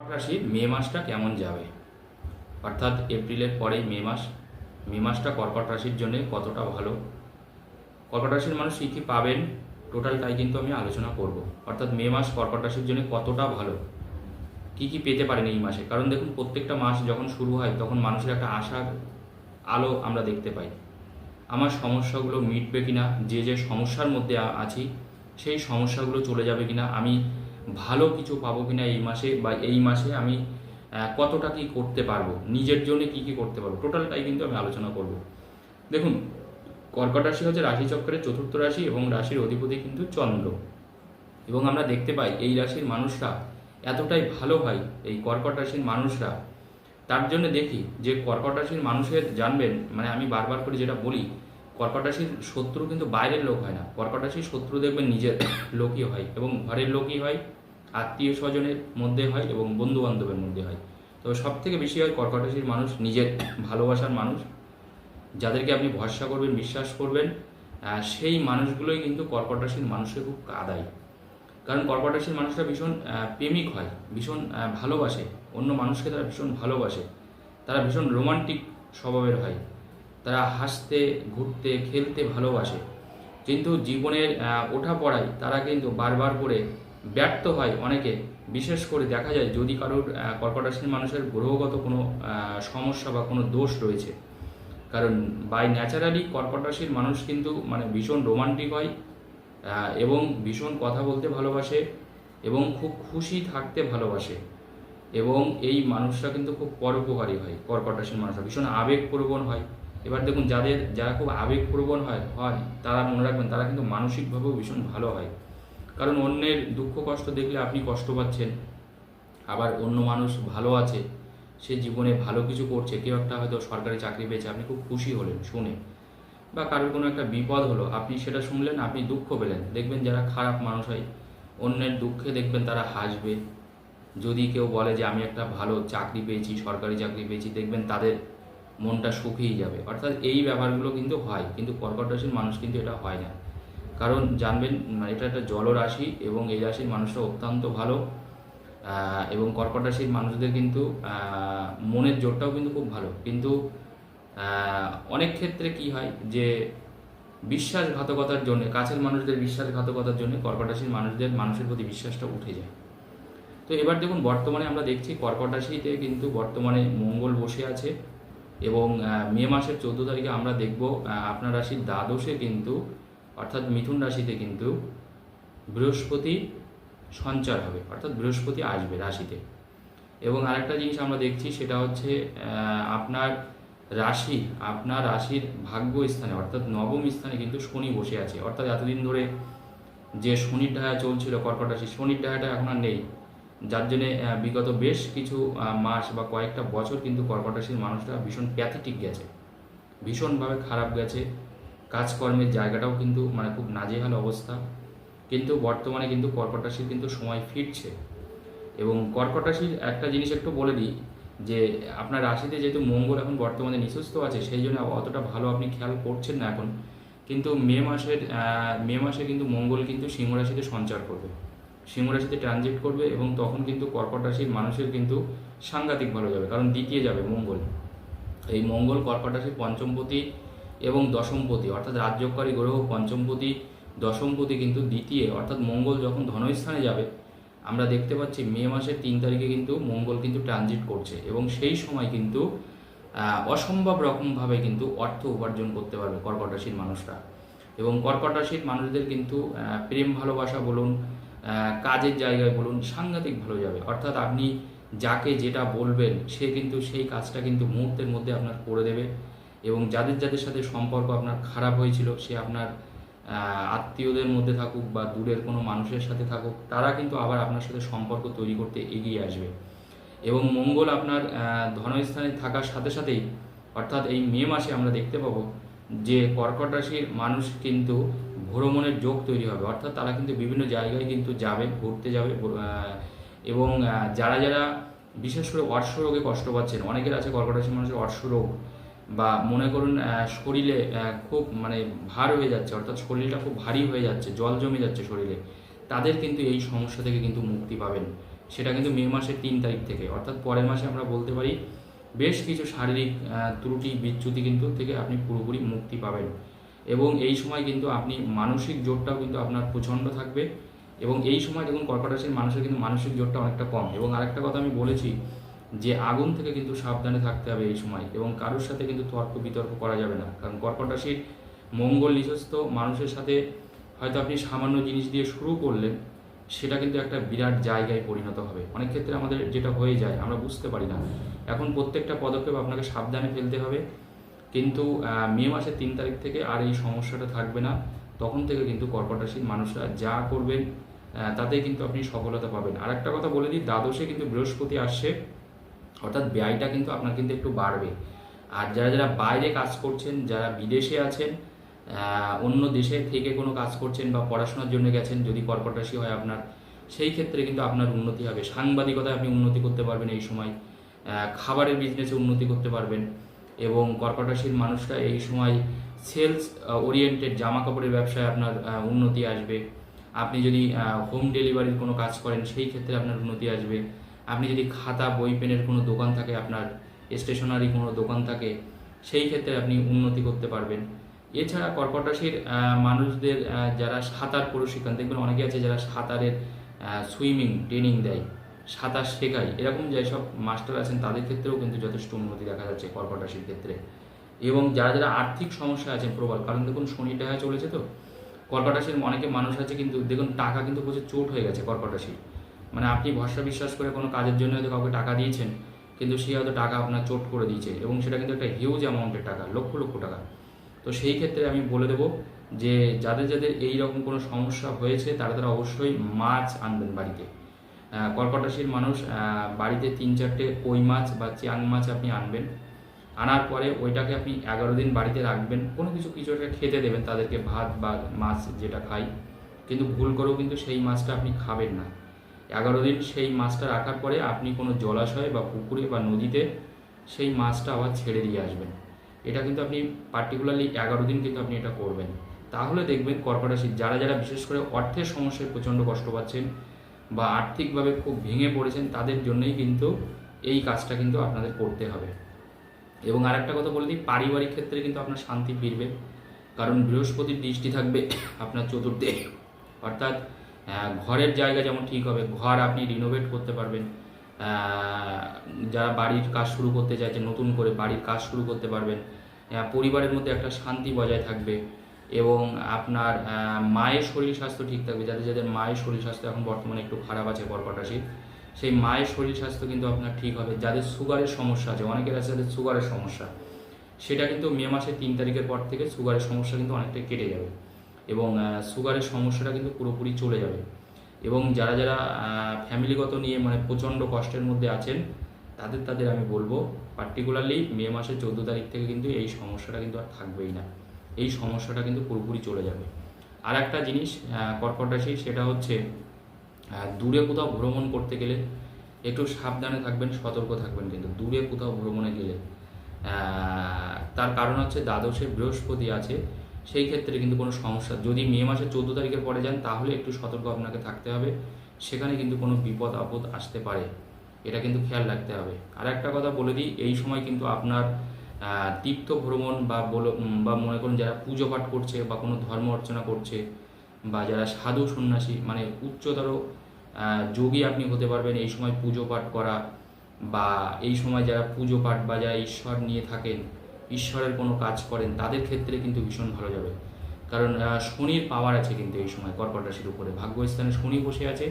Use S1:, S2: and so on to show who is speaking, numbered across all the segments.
S1: রাশির মে মাসটা কেমন যাবে? অর্থাৎ এপ্রিলের পরেই মে মাস। মে মাসটা কর্কট রাশির জন্য কতটা ভালো? কর্কট রাশির মানুষ কী কী পাবেন? টোটালটাই কিন্তু আমি আলোচনা করব। অর্থাৎ মে মাস কর্কট রাশির জন্য কতটা ভালো? কী কী পেতে পারেন এই মাসে? কারণ দেখুন, প্রত্যেকটা মাস যখন শুরু হয়, তখন মানুষের একটা আশার আলো আমরা দেখতে পাই। আমার সমস্যাগুলো মিটবে কিনা? যে যে সমস্যার মধ্যে আছি, সেই সমস্যাগুলো চলে যাবে কিনা? আমি ভালো কিছু পাবো কিনা এই মাসে বা এই মাসে আমি কতটা কি করতে পারব? নিজের জন্য কি কি করতে পারব? টোটালটাই কিন্তু আমি আলোচনা করব। দেখুন, কর্কট রাশি হচ্ছে রাশিচক্রের চতুর্থ রাশি এবং রাশির অধিপতি কিন্তু চন্দ্র। এবং আমরা দেখতে পাই এই রাশির মানুষরা এতটাই ভালো হয়, এই কর্কট রাশির মানুষরা। তার জন্য দেখি যে কর্কট রাশির মানুষের জানবেন মানে আমি বারবার করে যেটা বলি কর্কট রাশির শত্রু কিন্তু বাইরের লোক হয় না। কর্কট রাশির শত্রু দেখবেন নিজের লোকই হয় এবং ঘরের লোকই হয়, আত্মীয় স্বজনের মধ্যে হয় এবং বন্ধু বান্ধবের মধ্যে হয়। তবে সব থেকে বেশি হয় কর্কট রাশির মানুষ নিজের ভালোবাসার মানুষ। যাদেরকে আপনি ভরসা করবেন, বিশ্বাস করবেন সেই মানুষগুলোই কিন্তু কর্কট রাশির মানুষকে খুব কাদায় কারণ কর্কট রাশির মানুষরা ভীষণ প্রেমিক হয়, ভীষণ ভালোবাসে। অন্য মানুষকে তারা ভীষণ ভালোবাসে। তারা ভীষণ রোমান্টিক স্বভাবের হয়। তারা হাসতে ঘুরতে খেলতে ভালোবাসে। কিন্তু জীবনের আহ, ওঠাপড়ায় তারা কিন্তু বারবার করে ব্যর্থ হয় অনেকে। বিশেষ করে দেখা যায় যদি কারোর আহ, কর্কট রাশির মানুষের গ্রহগত কোনো সমস্যা বা কোনো দোষ রয়েছে। কারণ বাই ন্যাচারালি কর্কট রাশির মানুষ কিন্তু মানে ভীষণ রোমান্টিক হয় এবং ভীষণ কথা বলতে ভালোবাসে এবং খুব খুশি থাকতে ভালোবাসে। এবং এই মানুষরা কিন্তু খুব পরোপকারী হয় কর্কট রাশির মানুষরা। ভীষণ আবেগপ্রবণ হয়। এবার দেখুন যাদের, যারা খুব আবেগপ্রবণ হয় হয়, তারা মনে রাখবেন তারা কিন্তু মানসিকভাবেও ভীষণ ভালো হয়। কারণ অন্যের দুঃখ কষ্ট দেখলে আপনি কষ্ট পাচ্ছেন। আবার অন্য মানুষ ভালো আছে, সে জীবনে ভালো কিছু করছে, কেউ একটা হয়তো সরকারি চাকরি পেয়েছে, আপনি খুব খুশি হলেন শুনে। বা কারোর কোনো একটা বিপদ হলো, আপনি সেটা শুনলেন, আপনি দুঃখ পেলেন। দেখবেন যারা খারাপ মানুষ হয়, অন্যের দুঃখে দেখবেন তারা হাসবে। যদি কেউ বলে যে, আমি একটা ভালো চাকরি পেয়েছি, সরকারি চাকরি পেয়েছি, দেখবেন তাদের মনটা শুকিয়ে যাবে। অর্থাৎ এই ব্যাপারগুলো কিন্তু হয়, কিন্তু কর্কট রাশির মানুষ কিন্তু এটা হয় না। কারণ জানবেন মানে এটা একটা জলরাশি এবং এই রাশির মানুষরা অত্যন্ত ভালো এবং কর্কট রাশির মানুষদের কিন্তু মনের জোরটাও কিন্তু খুব ভালো। কিন্তু অনেক ক্ষেত্রে কি হয় যে বিশ্বাসঘাতকতার জন্য, কাছের মানুষদের বিশ্বাসঘাতকতার জন্য কর্কট রাশির মানুষদের, মানুষের প্রতি বিশ্বাসটা উঠে যায়। তো এবার দেখুন, বর্তমানে আমরা দেখছি কর্কট রাশিতে কিন্তু বর্তমানে মঙ্গল বসে আছে। এবং মে মাসের চোদ্দ তারিখে আমরা দেখব আপনার রাশির দ্বাদশে কিন্তু, অর্থাৎ মিথুন রাশিতে কিন্তু বৃহস্পতি সঞ্চার হবে, অর্থাৎ বৃহস্পতি আসবে রাশিতে। এবং আরেকটা জিনিস আমরা দেখছি, সেটা হচ্ছে আপনার রাশি, আপনার রাশির ভাগ্য স্থানে অর্থাৎ নবম স্থানে কিন্তু শনি বসে আছে। অর্থাৎ এতদিন ধরে যে শনির ঢায়া চলছিল কর্কট রাশি, শনির ঢায়াটা এখন আর নেই। যার জন্যে বিগত বেশ কিছু মাস বা কয়েকটা বছর কিন্তু কর্কট রাশির মানুষরা ভীষণ প্যাথেটিক গেছে। ভীষণভাবে খারাপ গেছে। কাজকর্মের জায়গাটাও কিন্তু মানে খুব নাজেহাল অবস্থা। কিন্তু বর্তমানে কিন্তু কর্কটাশির কিন্তু সময় ফিরছে। এবং কর্কটাশির একটা জিনিস একটু বলে দিই, যে আপনার রাশিতে যেহেতু মঙ্গল এখন বর্তমানে নিঃস্ব আছে, সেই জন্য অতটা ভালো আপনি খেয়াল করছেন না এখন। কিন্তু মে মাসের মে মাসে কিন্তু মঙ্গল কিন্তু সিংহ রাশিতে সঞ্চার করবে। সিংহ রাশিতে ট্রানজিট করবে এবং তখন কিন্তু কর্কট রাশির মানুষের কিন্তু সাংঘাতিক ভালো যাবে, কারণ দ্বিতীয় যাবে মঙ্গল। এই মঙ্গল কর্কট রাশির পঞ্চমপতি এবং দশমপতি, অর্থাৎ রাজ্যকারী গ্রহ পঞ্চমপতি, দশমপতি কিন্তু দ্বিতীয়, অর্থাৎ মঙ্গল যখন ধনস্থানে যাবে, আমরা দেখতে পাচ্ছি মে মাসের তিন তারিখে কিন্তু মঙ্গল কিন্তু ট্রানজিট করছে এবং সেই সময় কিন্তু অসম্ভব রকমভাবে কিন্তু অর্থ উপার্জন করতে পারবে কর্কট রাশির মানুষরা। এবং কর্কট রাশির মানুষদের কিন্তু প্রেম ভালোবাসা বলুন কাজের জায়গায় বলুন, সাংঘাতিক ভালো যাবে। অর্থাৎ আপনি যাকে যেটা বলবেন, সে কিন্তু সেই কাজটা কিন্তু মুহূর্তের মধ্যে আপনার করে দেবে এবং যাদের যাদের সাথে সম্পর্ক আপনার খারাপ হয়েছিল, সে আপনার আত্মীয়দের মধ্যে থাকুক বা দূরের কোনো মানুষের সাথে থাকুক, তারা কিন্তু আবার আপনার সাথে সম্পর্ক তৈরি করতে এগিয়ে আসবে। এবং মঙ্গল আপনার ধনস্থানে থাকার সাথে সাথেই, অর্থাৎ এই মে মাসে আমরা দেখতে পাবো যে কর্কট রাশির মানুষ কিন্তু ভ্রমণের যোগ তৈরি হবে। অর্থাৎ তারা কিন্তু বিভিন্ন জায়গায় কিন্তু যাবে, ঘুরতে যাবে এবং যারা যারা বিশেষ করে অর্শ রোগে কষ্ট পাচ্ছেন, অনেকের আছে কর্কট রাশির মানুষের অর্শ রোগ বা মনে করুন শরীরে খুব মানে ভার হয়ে যাচ্ছে, অর্থাৎ শরীরটা খুব ভারী হয়ে যাচ্ছে, জল জমে যাচ্ছে শরীরে, তাদের কিন্তু এই সমস্যা থেকে কিন্তু মুক্তি পাবেন। সেটা কিন্তু মে মাসের তিন তারিখ থেকে, অর্থাৎ পরের মাসে আমরা বলতে পারি বেশ কিছু শারীরিক ত্রুটি, বিচ্যুতি কিন্তু থেকে আপনি পুরোপুরি মুক্তি পাবেন। এবং এই সময় কিন্তু আপনি মানসিক জোরটাও কিন্তু আপনার প্রচণ্ড থাকবে। এবং এই সময় দেখুন, কর্কট রাশির মানুষের কিন্তু মানসিক জোরটা অনেকটা কম। এবং আরেকটা কথা আমি বলেছি যে, আগুন থেকে কিন্তু সাবধানে থাকতে হবে এই সময়। এবং কারোর সাথে কিন্তু তর্ক বিতর্ক করা যাবে না। কারণ কর্কট রাশির মঙ্গল নিজস্ব মানুষের সাথে হয়তো আপনি সামান্য জিনিস দিয়ে শুরু করলেন সেটা কিন্তু একটা বিরাট জায়গায় পরিণত হবে। অনেক ক্ষেত্রে আমাদের যেটা হয়ে যায়, আমরা বুঝতে পারি না। এখন প্রত্যেকটা পদক্ষেপ আপনাকে সাবধানে ফেলতে হবে। কিন্তু মে মাসের তিন তারিখ থেকে আর এই সমস্যাটা থাকবে না। তখন থেকে কিন্তু কর্কট রাশির মানুষরা যা করবেন তাতেই কিন্তু আপনি সফলতা পাবেন। আর একটা কথা বলে দিই, দ্বাদশে কিন্তু বৃহস্পতি আসছে। অর্থাৎ ব্যয়টা কিন্তু আপনার কিন্তু একটু বাড়বে। আর যারা যারা বাইরে কাজ করছেন, যারা বিদেশে আছেন অন্য দেশে থেকে কোনো কাজ করছেন বা পড়াশোনার জন্য গেছেন, যদি কর্কট রাশি হয় আপনার, সেই ক্ষেত্রে কিন্তু আপনার উন্নতি হবে। সাংবাদিকতায় আপনি উন্নতি করতে পারবেন এই সময়। খাবারের বিজনেসে উন্নতি করতে পারবেন এবং কর্কট রাশির মানুষরা এই সময় সেলস ওরিয়েন্টেড জামা কাপড়ের ব্যবসায় আপনার উন্নতি আসবে। আপনি যদি হোম ডেলিভারির কোনো কাজ করেন, সেই ক্ষেত্রে আপনার উন্নতি আসবে। আপনি যদি খাতা, বই, পেনের কোনো দোকান থাকে, আপনার স্টেশনারি কোনো দোকান থাকে, সেই ক্ষেত্রে আপনি উন্নতি করতে পারবেন। এছাড়া কর্কট রাশির মানুষদের যারা সাঁতার প্রশিক্ষণ দেখবেন অনেকে আছে যারা সাঁতারের সুইমিং, ট্রেনিং দেয়, সাঁতার শেখায়। এরকম যেসব মাস্টার আছেন, তাদের ক্ষেত্রেও কিন্তু যথেষ্ট উন্নতি দেখা যাচ্ছে কর্কট রাশির ক্ষেত্রে। এবং যারা যারা আর্থিক সমস্যা আছেন প্রবল, কারণ দেখুন শনি টাকা চলেছে তো কর্কট রাশির অনেকে মানুষ আছে কিন্তু দেখুন টাকা কিন্তু প্রচুর চোট হয়ে গেছে কর্কট রাশির মানে আপনি ভরসা বিশ্বাস করে কোনো কাজের জন্য হয়তো কাউকে টাকা দিয়েছেন, কিন্তু সে হয়তো টাকা আপনার চোট করে দিয়েছে, এবং সেটা কিন্তু একটা হিউজ অ্যামাউন্টের টাকা, লক্ষ লক্ষ টাকা। তো সেই ক্ষেত্রে আমি বলে দেবো যে যাদের যাদের এই রকম কোনো সমস্যা হয়েছে তারা তারা অবশ্যই মাছ আনবেন বাড়িতে। আহ, কর্কট রাশির মানুষ বাড়িতে তিন চারটে কই মাছ বা চিয়াং মাছ আপনি আনবেন। আনার পরে ওইটাকে আপনি এগারো দিন বাড়িতে রাখবেন। কোনো কিছু কিছু একটা খেতে দেবেন তাদেরকে ভাত বা মাছ যেটা খাই। কিন্তু ভুল করেও কিন্তু সেই মাছটা আপনি খাবেন না। এগারো দিন সেই মাছটা রাখার পরে আপনি কোনো জলাশয়ে বা পুকুরে বা নদীতে সেই মাছটা আবার ছেড়ে দিয়ে আসবেন। এটা কিন্তু আপনি পার্টিকুলারলি এগারো দিন কিন্তু আপনি এটা করবেন। তাহলে দেখবেন কর্কট রাশির যারা যারা বিশেষ করে অর্থের সমস্যায় প্রচণ্ড কষ্ট পাচ্ছেন বা আর্থিকভাবে খুব ভেঙে পড়েছেন, তাদের জন্যই কিন্তু এই কাজটা কিন্তু আপনাদের করতে হবে। এবং আরেকটা কথা বলে দিই, পারিবারিক ক্ষেত্রে কিন্তু আপনার শান্তি ফিরবে। কারণ বৃহস্পতির দৃষ্টি থাকবে আপনার চতুর্থে। অর্থাৎ ঘরের জায়গা যেমন ঠিক হবে, ঘর আপনি রিনোভেট করতে পারবেন। যারা বাড়ির কাজ শুরু করতে চাইছে নতুন করে বাড়ির কাজ শুরু করতে পারবেন পরিবারের মধ্যে একটা শান্তি বজায় থাকবে এবং আপনার মায়ের শরীর স্বাস্থ্য ঠিক থাকবে। যাদের যাদের মায়ের শরীর স্বাস্থ্য এখন বর্তমানে একটু খারাপ আছে কর্কট সেই মায়ের শরীর স্বাস্থ্য কিন্তু আপনার ঠিক হবে। যাদের সুগারের সমস্যা আছে, অনেকের আছে যাদের সুগারের সমস্যা, সেটা কিন্তু মে মাসের তিন তারিখের পর থেকে সুগারের সমস্যা কিন্তু অনেকটাই কেটে যাবে এবং সুগারের সমস্যাটা কিন্তু পুরোপুরি চলে যাবে। এবং যারা যারা ফ্যামিলিগত নিয়ে মানে প্রচণ্ড কষ্টের মধ্যে আছেন, তাদের তাদের আমি বলব পার্টিকুলারলি মে মাসের চোদ্দ তারিখ থেকে কিন্তু এই সমস্যাটা কিন্তু আর থাকবেই না। এই সমস্যাটা কিন্তু পুরোপুরি চলে যাবে। আর একটা জিনিস কর্কট রাশি, সেটা হচ্ছে দূরে কোথাও ভ্রমণ করতে গেলে একটু সাবধানে থাকবেন, সতর্ক থাকবেন কিন্তু। দূরে কোথাও ভ্রমণে গেলে তার কারণ হচ্ছে দ্বাদশে বৃহস্পতি আছে সেই ক্ষেত্রে কিন্তু কোনো সমস্যা। যদি মে মাসের চোদ্দ তারিখের পরে যান, তাহলে একটু সতর্ক আপনাকে থাকতে হবে। সেখানে কিন্তু কোনো বিপদ আপদ আসতে পারে। এটা কিন্তু খেয়াল রাখতে হবে। আর একটা কথা বলে দিই, এই সময় কিন্তু আপনার তীর্থ ভ্রমণ বা বলো বা মনে করুন যারা পুজো পাঠ করছে বা কোনো ধর্ম অর্চনা করছে বা যারা সাধু সন্ন্যাসী মানে উচ্চতর যোগী আপনি হতে পারবেন এই সময় পুজো পাঠ করা বা এই সময় যারা পুজো পাঠ বা যারা ঈশ্বর নিয়ে থাকেন ঈশ্বরের কোনো কাজ করেন, তাদের ক্ষেত্রে কিন্তু ভীষণ ভালো যাবে। কারণ শনির পাওয়ার আছে কিন্তু এই সময় কর্কট রাশির উপরে। ভাগ্যস্থানে শনি বসে আছে,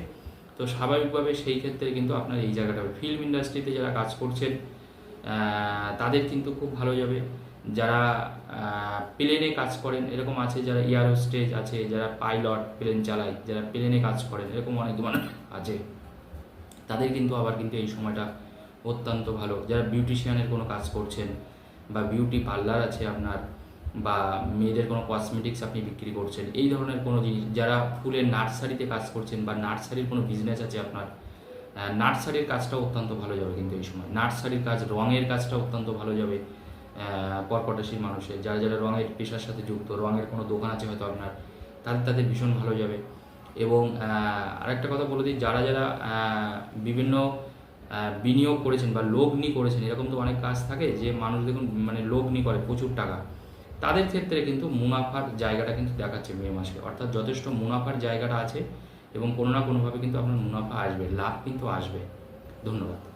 S1: তো স্বাভাবিকভাবে সেই ক্ষেত্রে কিন্তু আপনার এই জায়গাটা হবে। ফিল্ম ইন্ডাস্ট্রিতে যারা কাজ করছেন তাদের কিন্তু খুব ভালো যাবে। যারা প্লেনে কাজ করেন, এরকম আছে যারা এয়ার স্টেজ আছে, যারা পাইলট প্লেন চালায়, যারা প্লেনে কাজ করেন, এরকম অনেক মানুষ আছে। তাদের কিন্তু আবার কিন্তু এই সময়টা অত্যন্ত ভালো। যারা বিউটিশিয়ানের কোনো কাজ করছেন বা বিউটি পার্লার আছে আপনার, বা মেয়েদের কোনো কসমেটিক্স আপনি বিক্রি করছেন, এই ধরনের কোনো জিনিস, যারা ফুলের নার্সারিতে কাজ করছেন বা নার্সারির কোনো বিজনেস আছে আপনার নার্সারির কাজটা অত্যন্ত ভালো যাবে কিন্তু এই সময়। নার্সারির কাজ, রঙের কাজটা অত্যন্ত ভালো যাবে রাশির মানুষের যারা যারা রঙের পেশার সাথে যুক্ত, রঙের কোনো দোকান আছে হয়তো আপনার, তাদের তাদের ভীষণ ভালো যাবে। এবং আরেকটা কথা বলে দিই, যারা যারা বিভিন্ন বিনিয়োগ করেছেন বা লগ্নি করেছেন, এরকম তো অনেক কাজ থাকে, যে মানুষ দেখুন মানে লগ্নি করে প্রচুর টাকা। তাদের ক্ষেত্রে কিন্তু মুনাফার জায়গাটা কিন্তু দেখাচ্ছে মে মাসে। অর্থাৎ যথেষ্ট মুনাফার জায়গাটা আছে এবং কোনো না কোনোভাবে কিন্তু আপনার মুনাফা আসবে, লাভ কিন্তু আসবে। ধন্যবাদ।